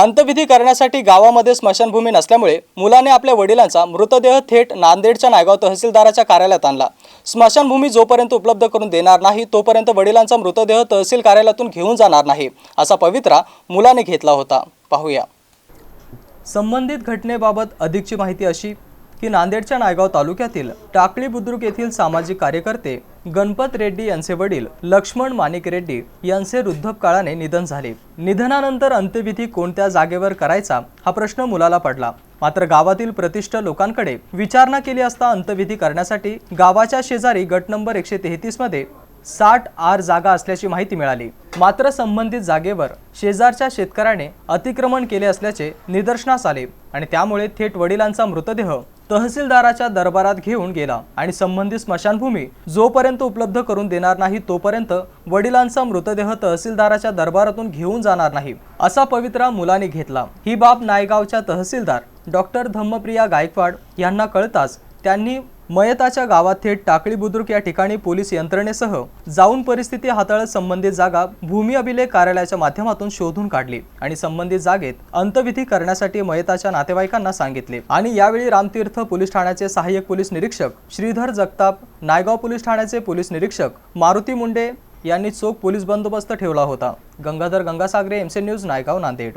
अंत्यविधी करण्यासाठी गावामध्ये स्मशानभूमी नसल्यामुळे मुलाने आपल्या वडिलांचा मृतदेह थेट नांदेडच्या नायगाव तहसीलदाराच्या कार्यालयात आणला. स्मशानभूमी जोपर्यंत उपलब्ध करून देणार नाही तोपर्यंत वडिलांचा मृतदेह तहसील कार्यालयातून घेऊन जाणार नाही असा पवित्रा मुलाने घेतला होता. पाहूया. संबंधित घटनेबाबत अधिकची माहिती अशी की नांदेडच्या नायगाव तालुक्यातील टाकळी बुद्रुक येथील सामाजिक कार्यकर्ते गणपत रेड्डी यांचे वडील लक्ष्मण माणिक रेड्डी यांचे वृद्धपकाळाने निधन झाले. निधनानंतर अंत्यविधी कोणत्या जागेवर करायचा हा प्रश्न मुलाला पडला. मात्र गावातील प्रतिष्ठ लोकांकडे विचारणा केली असता अंत्यविधी करण्यासाठी गावाच्या शेजारी गट नंबर एकशे तेहतीसमध्ये साठ आर जागा असल्याची माहिती मिळाली. मात्र संबंधित जागेवर शेजारच्या शेतकऱ्याने अतिक्रमण केले असल्याचे निदर्शनास आले आणि त्यामुळे थेट वडिलांचा मृतदेह तहसीलदाराच्या दरबारात घेऊन गेला आणि संबंधित स्मशानभूमी जोपर्यंत उपलब्ध करून देणार नाही तोपर्यंत वडिलांचा मृतदेह तहसीलदाराच्या दरबारातून घेऊन जाणार नाही असा पवित्रा मुलाने घेतला. ही बाब नायगावच्या तहसीलदार डॉक्टर धम्मप्रिया गायकवाड यांना कळताच त्यांनी मयताच्या गावात थेट टाकळी बुद्रुक या ठिकाणी पोलीस यंत्रणेसह जाऊन परिस्थिती हाताळत संबंधित जागा भूमी अभिलेख कार्यालयाच्या माध्यमातून शोधून काढली आणि संबंधित जागेत अंतविधी करण्यासाठी मयताच्या नातेवाईकांना सांगितले. आणि यावेळी रामतीर्थ पोलीस ठाण्याचे सहाय्यक पोलीस निरीक्षक श्रीधर जगताप नायगाव पोलीस ठाण्याचे पोलीस निरीक्षक मारुती मुंडे यांनी चोख पोलीस बंदोबस्त ठेवला होता. Gangadhar Gangasagare MC news Naigaon Nanded.